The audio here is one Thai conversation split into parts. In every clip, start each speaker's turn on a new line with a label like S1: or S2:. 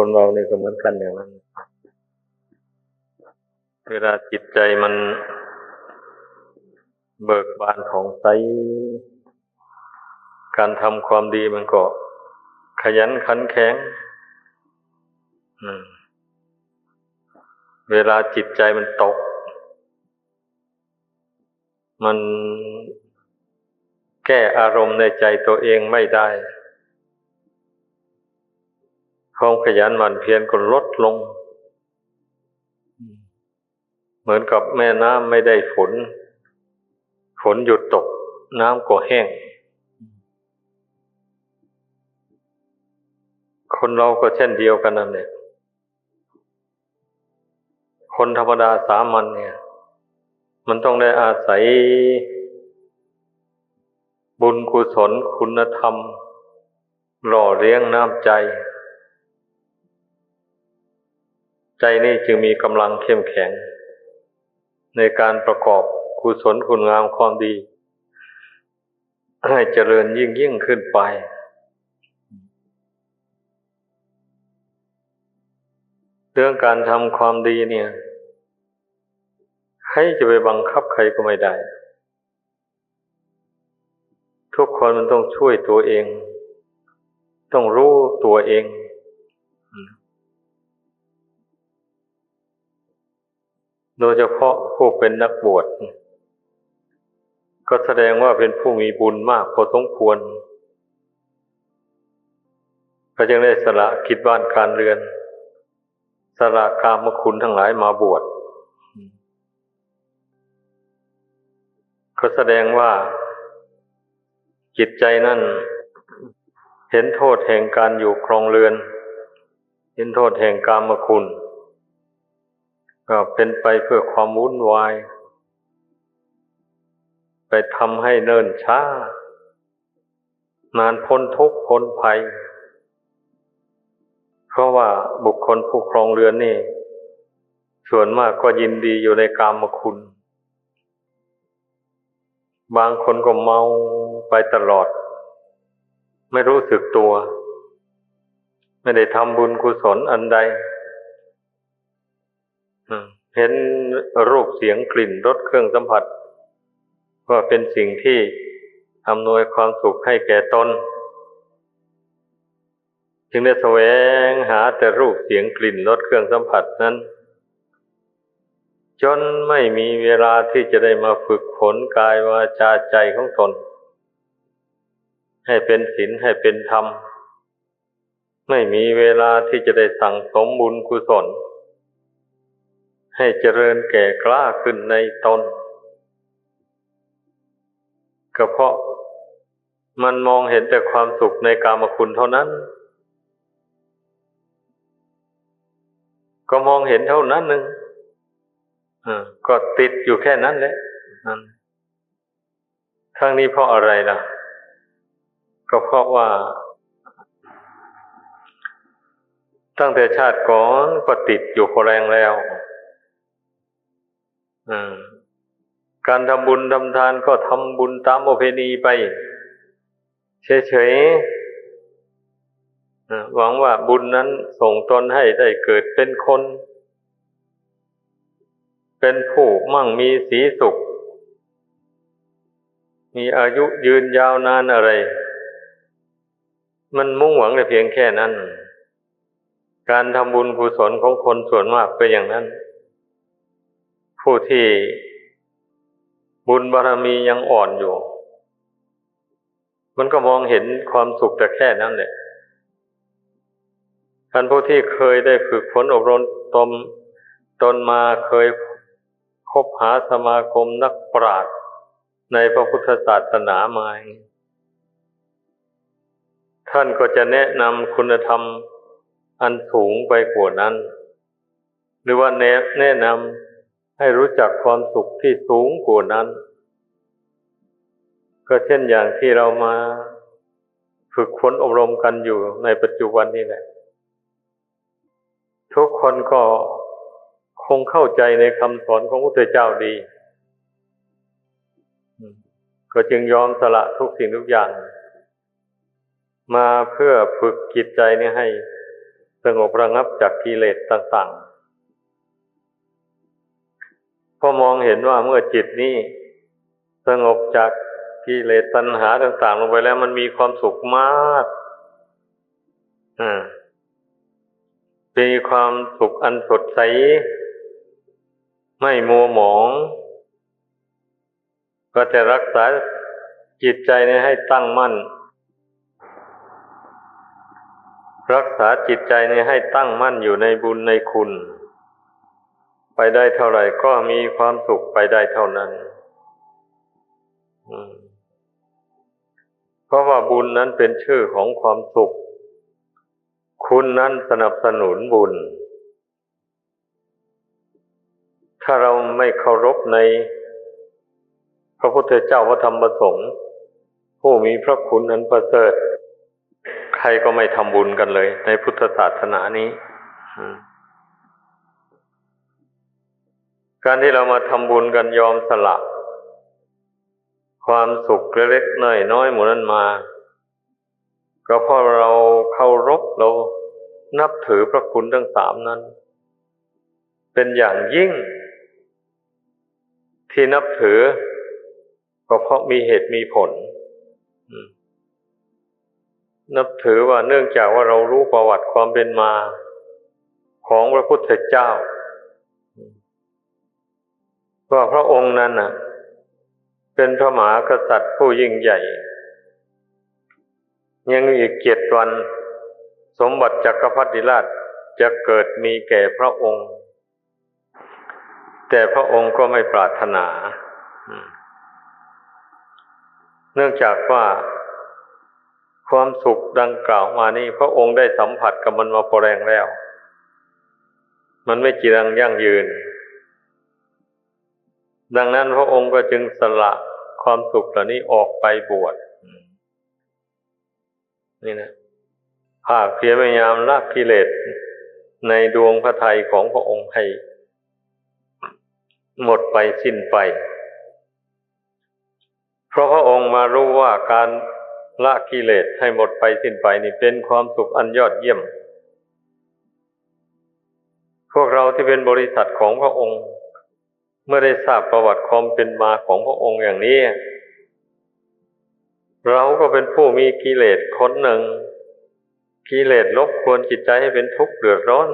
S1: คนเราเนี่ยก็เหมือนกันอย่างนั้น เวลาจิตใจมันเบิกบานของใส การทำความดีมันก็ขยันขันแข็งเวลาจิตใจมันตก มันแก้อารมณ์ในใจตัวเองไม่ได้ ความขยันหมั่นเพียรก็ลดลง เหมือนกับแม่น้ำไม่ได้ฝน ฝนหยุดตก น้ำก็แห้ง คนเราก็เช่นเดียวกันนั่นแหละคนธรรมดาสามัญเนี่ย มันต้องได้อาศัย บุญกุศลคุณธรรม หล่อเลี้ยงน้ำใจ ใจนี่จึงมีกำลังเข้มแข็ง ในการประกอบกุศลคุณงามความดี ให้เจริญยิ่งยิ่งขึ้นไป เรื่องการทำความดีเนี่ยใครจะไปบังคับใครก็ไม่ได้ ทุกคนมันต้องช่วยตัวเอง ต้องรู้ตัวเอง โดยเฉพาะผู้เป็นนักบวชก็แสดงว่าเป็นผู้มีบุญมากพอสมควรก็จึงได้สละกิจบ้านการเรือน สละกามคุณทั้งหลายมาบวชก็แสดงว่าจิตใจนั่น เห็นโทษแห่งการอยู่ครองเรือน เห็นโทษแห่งกามคุณ ก็เป็นไปเพื่อความวุ่นวาย ไปทำให้เนิ่นช้า นานพ้นทุกข์พ้นภัย เพราะว่าบุคคลผู้ครองเรือนนี่ ส่วนมากก็ยินดีอยู่ในกามคุณ บางคนก็เมาไปตลอด ไม่รู้สึกตัว ไม่ได้ทำบุญกุศลอันใด เห็นรูปเสียงกลิ่นรสเครื่องสัมผัส ว่าเป็นสิ่งที่อำนวยความสุขให้แก่ตน จึงได้แสวงหาแต่รูปเสียงกลิ่นรสเครื่องสัมผัสนั้น จนไม่มีเวลาที่จะได้มาฝึกฝนกายวาจาใจของตน ให้เป็นศีลให้เป็นธรรม ไม่มีเวลาที่จะได้สั่งสมบุญกุศล ให้เจริญแก่กล้าขึ้นในตนก็เพราะมันมองเห็นแต่ความสุขในกามคุณเท่านั้น ก็มองเห็นเท่านั้นหนึ่งก็ติดอยู่แค่นั้นแหละทั้งนี้เพราะอะไรล่ะ ก็เพราะว่า ตั้งแต่ชาติก่อนก็ติดอยู่พอแรงแล้ว การทำบุญทำทานก็ทำบุญตามโอเพณีไป เฉยๆหวังว่าบุญนั้นส่งตนให้ได้เกิดเป็นคน เป็นผู้มั่งมีสีสุข มีอายุยืนยาวนานอะไร มันมุ่งหวังแต่เพียงแค่นั้น การทำบุญกุศลของคนส่วนมากเป็นอย่างนั้น ผู้ที่บุญบารมียังอ่อนอยู่ มันก็มองเห็นความสุขแต่แค่นั้นแหละท่านผู้ที่เคยได้ฝึกฝนอบรมตนตนมาเคยคบหาสมาคมนักปราชญ์ในพระพุทธศาสนามาท่านก็จะแนะนำคุณธรรมอันสูงไปกว่านั้น หรือว่าแนะแนะนำ ให้รู้จักความสุขที่สูงกว่านั้น ก็เช่นอย่างที่เรามาฝึกฝนอบรมกันอยู่ในปัจจุบันนี้แหละ ทุกคนก็คงเข้าใจในคำสอนของพระพุทธเจ้าดี ก็จึงยอมสละทุกสิ่งทุกอย่าง มาเพื่อฝึกจิตใจนี้ให้สงบระงับจากกิเลสต่าง ๆ พอมองเห็นว่าเมื่อจิตนี้สงบจากกิเลสตัณหาต่าง ๆ ลงไปแล้ว มันมีความสุขมากอมีความสุขอันสดใส ไม่มัวหมอง ก็จะรักษาจิตใจนี้ให้ตั้งมั่น รักษาจิตใจนี้ให้ตั้งมั่นอยู่ในบุญในคุณ ไปได้เท่าไหร่ก็มีความสุขไปได้เท่านั้นเพราะว่าบุญนั้นเป็นชื่อของความสุข คุณนั้นสนับสนุนบุญ ถ้าเราไม่เคารพใน พระพุทธเจ้าพระธรรมประสงค์ผู้มีพระคุณนั้นประเสริฐ ใครก็ไม่ทำบุญกันเลย ในพุทธศาสนานี้ การที่เรามาทำบุญกันยอมสละ ความสุขเล็กๆน้อยน้อยหมดนั้นมา ก็เพราะเราเคารพเรานับถือพระคุณทั้งสามนั้น เป็นอย่างยิ่ง ที่นับถือ ก็เพราะมีเหตุมีผล นับถือว่าเนื่องจากว่าเรารู้ประวัติความเป็นมา ของพระพุทธเจ้า ว่าพระองค์นั้นน่ะเป็นพระมหากษัตริย์ผู้ยิ่งใหญ่ ยังอีกเจ็ดวัน สมบัติจักรพรรดิราชจะเกิดมีแก่พระองค์ แต่พระองค์ก็ไม่ปรารถนา เนื่องจากว่าความสุขดังกล่าวมานี้พระองค์ได้สัมผัสกับมันมาพอแรงแล้ว มันไม่จีรังยั่งยืน ดังนั้นพระองค์ก็จึงสละความสุขเหล่านี้ออกไปบวชนี่นะภาคเพียรพยายามละกิเลสในดวงพระทัยของพระองค์ให้หมดไปสิ้นไป เพราะพระองค์มารู้ว่าการละกิเลสให้หมดไปสิ้นไปนี่เป็นความสุขอันยอดเยี่ยม พวกเราที่เป็นบริษัทของพระองค์ เมื่อได้ทราบประวัติความเป็นมาของพระองค์อย่างนี้ เราก็เป็นผู้มีกิเลสคนหนึ่ง กิเลสลบควรจิตใจให้เป็นทุกข์เดือดร้อน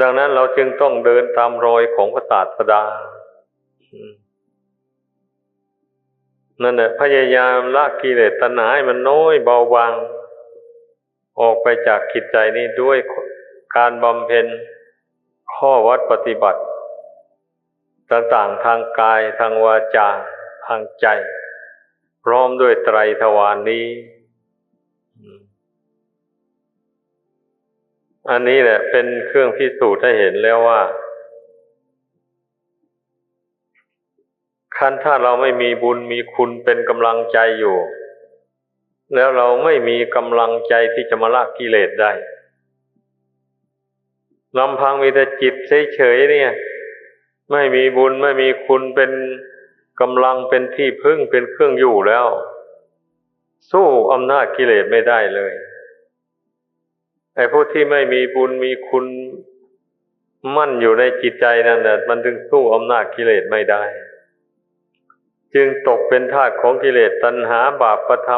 S1: ดังนั้นเราจึงต้องเดินตามรอยของพระศาสดา นั่นแหละพยายามละกิเลสตัณหาให้มันน้อยเบาบาง ออกไปจากจิตใจนี้ด้วยการบำเพ็ญข้อวัดปฏิบัติ ต่างๆทางกายทางวาจาทางใจ พร้อมด้วยไตรทวารนนี้ อันนี้แหละเป็นเครื่องพิสูจน์ให้เห็นแล้วว่าคันถ้าเราไม่มีบุญมีคุณเป็นกำลังใจอยู่ แล้วเราไม่มีกำลังใจที่จะมาละกิเลสได้ลำพังมีแต่จิตเฉยๆเนี่ย ไม่มีบุญไม่มีคุณเป็นกำลังเป็นที่พึ่งเป็นเครื่องอยู่แล้ว สู้อำนาจกิเลสไม่ได้เลยไอ้ผู้ที่ไม่มีบุญมีคุณมั่นอยู่ในจิตใจนั่นแหละมันถึงสู้อำนาจกิเลสไม่ได้ จึงตกเป็นทาสของกิเลสตัณหาบาปประท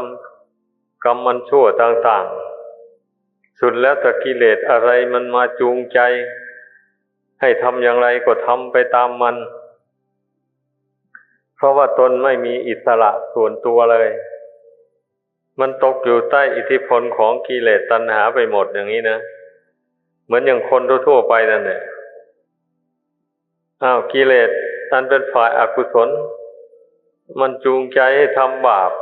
S1: ำกรรมมันชั่วต่างๆ สุดแล้วแต่กิเลสอะไรมันมาจูงใจ ให้ทำอย่างไรก็ทำไปตามมัน เพราะว่าตนไม่มีอิสระส่วนตัวเลย มันตกอยู่ใต้อิทธิพลของกิเลสตัณหาไปหมดอย่างนี้นะ เหมือนอย่างคนทั่วๆไปนั่นแหละอ้าวกิเลสอันเป็นฝ่ายอากุศล มันจูงใจให้ทำบาป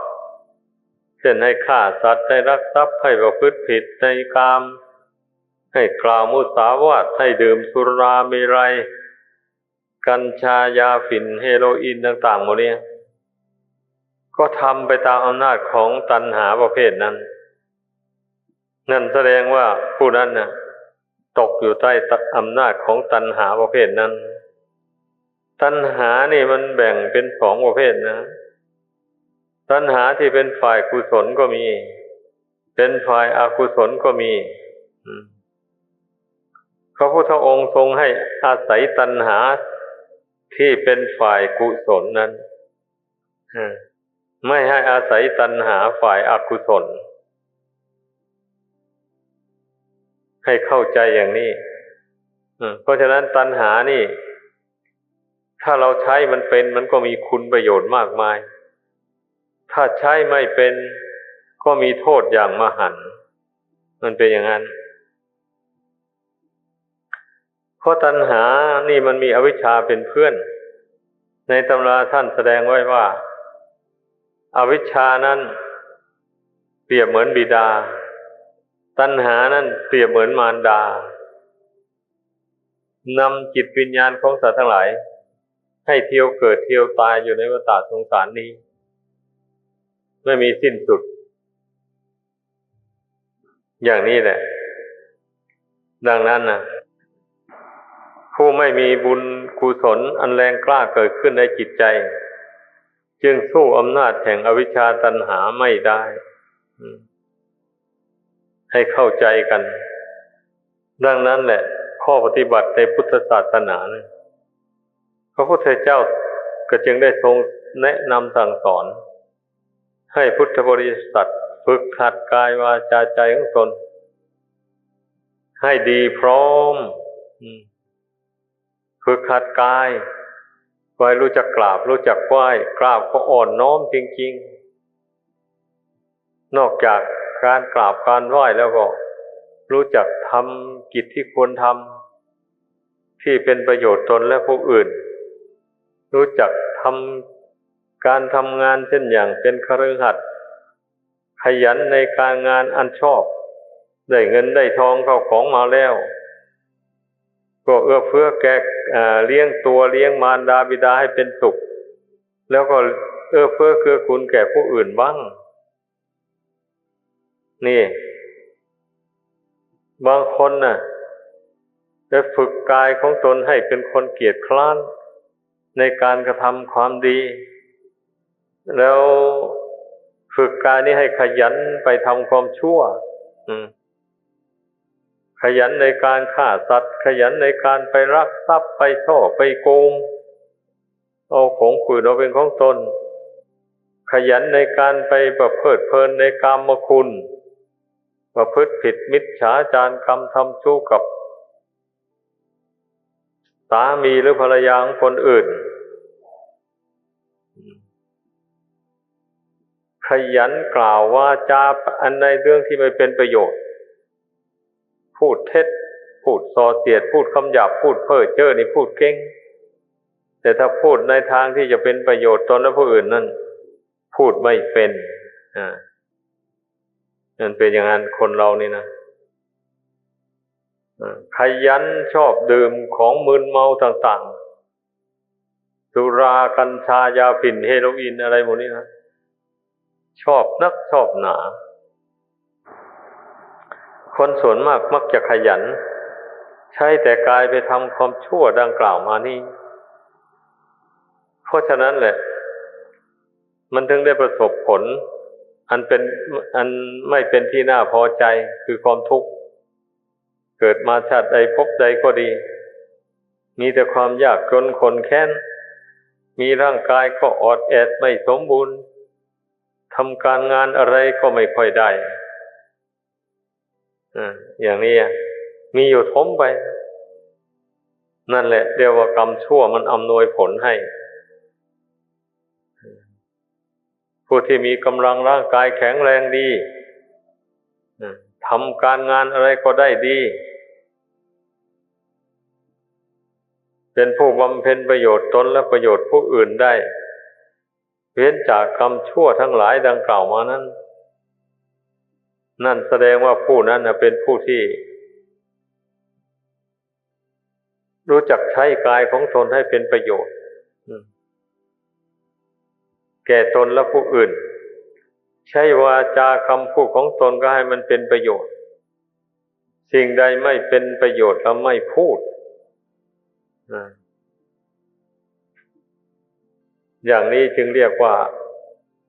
S1: เช่นให้ฆ่าสัตว์ให้รักทรัพย์ให้ประพฤติผิดในกาม ให้กล่าวมุสาวาทให้ดื่มสุราเมรัย กัญชายาฝิ่นเฮโรอีนต่างๆหมดเนี่ยก็ทำไปตามอำนาจของตัณหาประเภทนั้น นั่นแสดงว่าผู้นั้นน่ะตกอยู่ใต้อำนาจของตัณหาประเภทนั้น ตัณหานี่มันแบ่งเป็นสองประเภทนะ ตัณหาที่เป็นฝ่ายกุศลก็มี เป็นฝ่ายอากุศลก็มี พระพุทธองค์ทรงให้อาศัยตัณหาที่เป็นฝ่ายกุศลนั้นไม่ให้อาศัยตัณหาฝ่ายอกุศล ให้เข้าใจอย่างนี้เพราะฉะนั้นตัณหานี่ ถ้าเราใช้มันเป็นมันก็มีคุณประโยชน์มากมาย ถ้าใช้ไม่เป็นก็มีโทษอย่างมหันมันเป็นอย่างนั้น เพราะตัณหานี่มันมีอวิชชาเป็นเพื่อน ในตำราท่านแสดงไว้ว่าอาวิชชานั้น เปรียบเหมือนบิดา ตัณหานั้นเปรียบเหมือนมารดานำจิตวิญญาณของสัตว์ทั้งหลาย ให้เที่ยวเกิดเที่ยวตายอยู่ในวัฏสงสารนี้ ไม่มีสิ้นสุด อย่างนี้แหละ ดังนั้นนะ ผู้ไม่มีบุญกุศลอันแรงกล้าเกิดขึ้นในจิตใจ จึงสู้อำนาจแห่งอวิชชาตันหาไม่ได้ ให้เข้าใจกัน ดังนั้นแหละ ข้อปฏิบัติในพุทธศาสนาพระพุทธเจ้าก็จึงได้ทรงแนะนำสั่งสอน ให้พุทธบริษัทฝึกขัดกายวาจาใจของตน ให้ดีพร้อม ฝึกขัดกายไว้รู้จักกราบ รู้จักไหว้กราบก็อ่อนน้อมจริง ๆ นอกจากการกราบการไหว้แล้วก็ รู้จักทำกิจที่ควรทำที่เป็นประโยชน์ตนและผู้อื่น รู้จักทำการทำงานเช่นอย่างเป็นคฤหัสถ์ขยันในการงานอันชอบ ได้เงินได้ทองเข้าของมาแล้ว ก็เอื้อเฟื้อแก่เลี้ยงตัวเลี้ยงมารดาบิดาให้เป็นสุข แล้วก็เอื้อเฟื้อเกื้อกูลแก่ผู้อื่นบ้าง นี่ บางคนน่ะจะฝึกกายของตนให้เป็นคนเกียจคร้านในการกระทำความดี แล้วฝึกกายนี้ให้ขยันไปทำความชั่ว อืม ขยันในการฆ่าสัตว์ ขยันในการไปรักทรัพย์ไปช่อไปโกงเอาของขืนเอาเป็นของตน ขยันในการไปประเพลิเพลินในกามคุณ ประพฤติผิดมิจฉาจารกรรมทำชู้กับ สามีหรือภรรยาของคนอื่น ขยันกล่าวว่าจาอันในเรื่องที่ไม่เป็นประโยชน์ พูดเท็จ พูดส่อเสียด พูดคำหยาบพูดเพ้อเจ้อนี่พูดเก่ง แต่ถ้าพูดในทางที่จะเป็นประโยชน์ตนและผู้อื่นนั่นพูดไม่เป็นอ่านั่นเป็นอย่างนั้นคนเรานี่นะขยันชอบดื่มของมึนเมาต่างๆ สุรากัญชายาฝิ่นเฮโรอีนอะไรหมดนี้นะ ชอบนักชอบหนา คนส่วนมากมักจะขยัน ใช้แต่กายไปทำความชั่วดังกล่าวมานี่ เพราะฉะนั้นแหละ มันถึงได้ประสบผล อันเป็นอันไม่เป็นที่น่าพอใจคือความทุกข์ เกิดมาชาติใดพบใดก็ดี มีแต่ความยากจนคนแค้น มีร่างกายก็อดแอดไม่สมบูรณ์ทำการงานอะไรก็ไม่ค่อยได้ อย่างนี้มีอยู่ทมไป นั่นแหละเรียกว่ากรรมชั่วมันอำนวยผลให้ ผู้ที่มีกำลังร่างกายแข็งแรงดีทำการงานอะไรก็ได้ดี เป็นผู้บำเพ็ญประโยชน์ตนและประโยชน์ผู้อื่นได้ เว้นจากกรรมชั่วทั้งหลายดังกล่าวมานั้น นั่นแสดงว่าผู้นั้นเป็นผู้ที่ รู้จักใช้กายของตนให้เป็นประโยชน์แก่ตนและผู้อื่น ใช้วาจาคำพูดของตนก็ให้มันเป็นประโยชน์ สิ่งใดไม่เป็นประโยชน์เราไม่พูดอย่างนี้จึงเรียกว่า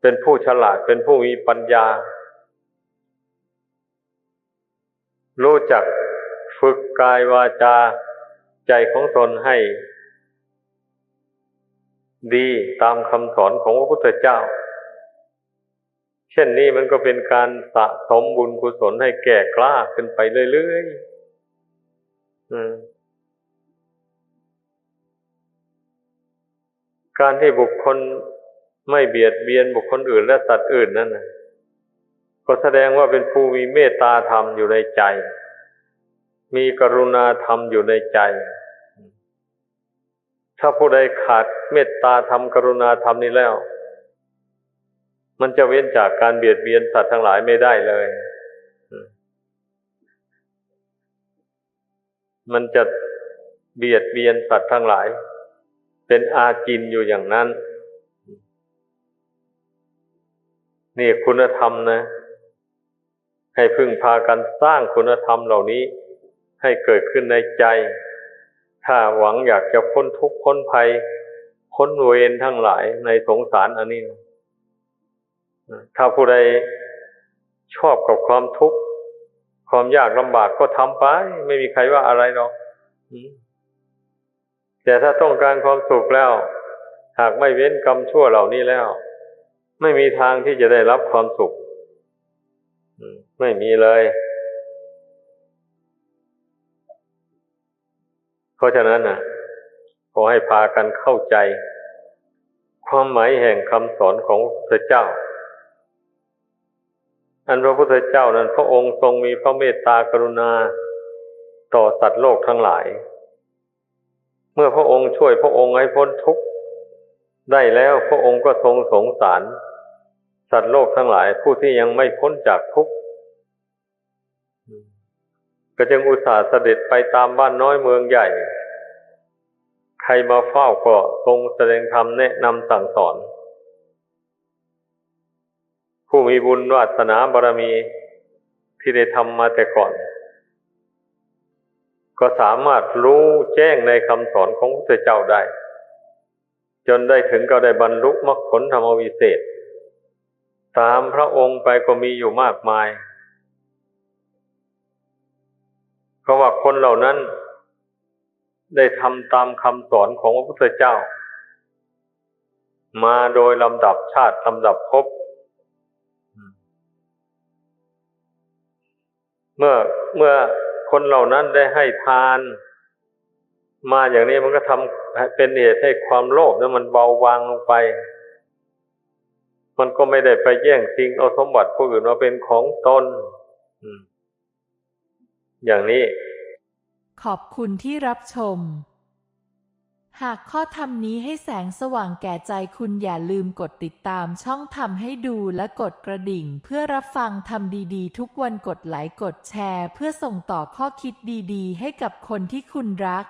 S1: เป็นผู้ฉลาดเป็นผู้มีปัญญา รู้จักฝึกกายวาจาใจของตนให้ ดีตามคำสอนของพระพุทธเจ้า เช่นนี้มันก็เป็นการสะสมบุญกุศลให้แก่กล้าขึ้นไปเรื่อยๆการที่บุคคลไม่เบียดเบียนบุคคลอื่นและสัตว์อื่นนั่นนะ ก็แสดงว่าเป็นผู้มีเมตตาธรรมอยู่ในใจ มีกรุณาธรรมอยู่ในใจ ถ้าผู้ใดขาดเมตตาธรรมกรุณาธรรมนี้แล้ว มันจะเว้นจากการเบียดเบียนสัตว์ทั้งหลายไม่ได้เลย มันจะเบียดเบียนสัตว์ทั้งหลาย เป็นอาจินอยู่อย่างนั้น นี่คุณธรรมนะ ให้พึ่งพากันสร้างคุณธรรมเหล่านี้ ให้เกิดขึ้นในใจ ถ้าหวังอยากจะพ้นทุกข์พ้นภัยพ้นเวรทั้งหลายในสงสารอันนี้ ถ้าผู้ใดชอบกับความทุกข์ความยากลำบากก็ทำไป ไม่มีใครว่าอะไรหรอกแต่ถ้าต้องการความสุขแล้ว หากไม่เว้นกรรมชั่วเหล่านี้แล้ว ไม่มีทางที่จะได้รับความสุข ไม่มีเลย เพราะฉะนั้นนะขอให้พากันเข้าใจ ความหมายแห่งคำสอนของพระเจ้า อันพระพุทธเจ้านั้น พระองค์ทรงมีพระเมตตากรุณา ต่อสัตว์โลกทั้งหลาย เมื่อพระองค์ช่วยพระองค์ให้พ้นทุกข์ได้แล้วพระองค์ก็ทรงสงสาร สัตว์โลกทั้งหลายผู้ที่ยังไม่พ้นจากทุกข์ ก็จึงอุตส่าห์เสด็จไปตามบ้านน้อยเมืองใหญ่ ใครมาเฝ้าก็ทรงแสดงธรรมแนะนำสั่งสอน ผู้มีบุญวาสนาบารมีที่ได้ทำมาแต่ก่อน ก็สามารถรู้แจ้งในคำสอนของพระเจ้าได้ จนได้ถึงก็ได้บรรลุมรรคผลธรรมวิเศษ ตามพระองค์ไปก็มีอยู่มากมาย เพราะว่าคนเหล่านั้นได้ทำตามคำสอนของพระพุทธเจ้า มาโดยลำดับชาติลำดับภพเมื่อเมื่อคนเหล่านั้นได้ให้ทาน มาอย่างนี้มันก็ทำเป็นเหตุให้ความโลภนั้นมันเบาบางลงไป มันก็ไม่ได้ไปแย่งชิงเอาสมบัติผู้อื่นมาเป็นของตน อืม อย่างนี้
S2: ขอบคุณที่รับชม หากข้อธรรมนี้ให้แสงสว่างแก่ใจคุณอย่าลืมกดติดตามช่องทำให้ดูและกดกระดิ่ง เพื่อรับฟังทำดีๆ ทุกวันกดไลค์กดแชร์ เพื่อส่งต่อข้อคิดดีๆ ให้กับคนที่คุณรัก